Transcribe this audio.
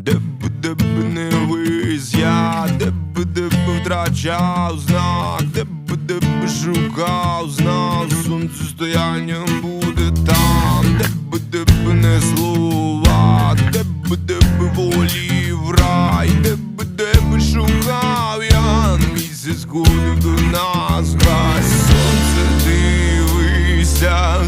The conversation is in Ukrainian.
Де б де б не виз я, де б де б втрачав знак, де б де б шукав знак, сонце стояння буде там, де б де б не слова, де б де б волі в рай, де б де б шукав я, місяць ходив до нас, гай сонце дивися.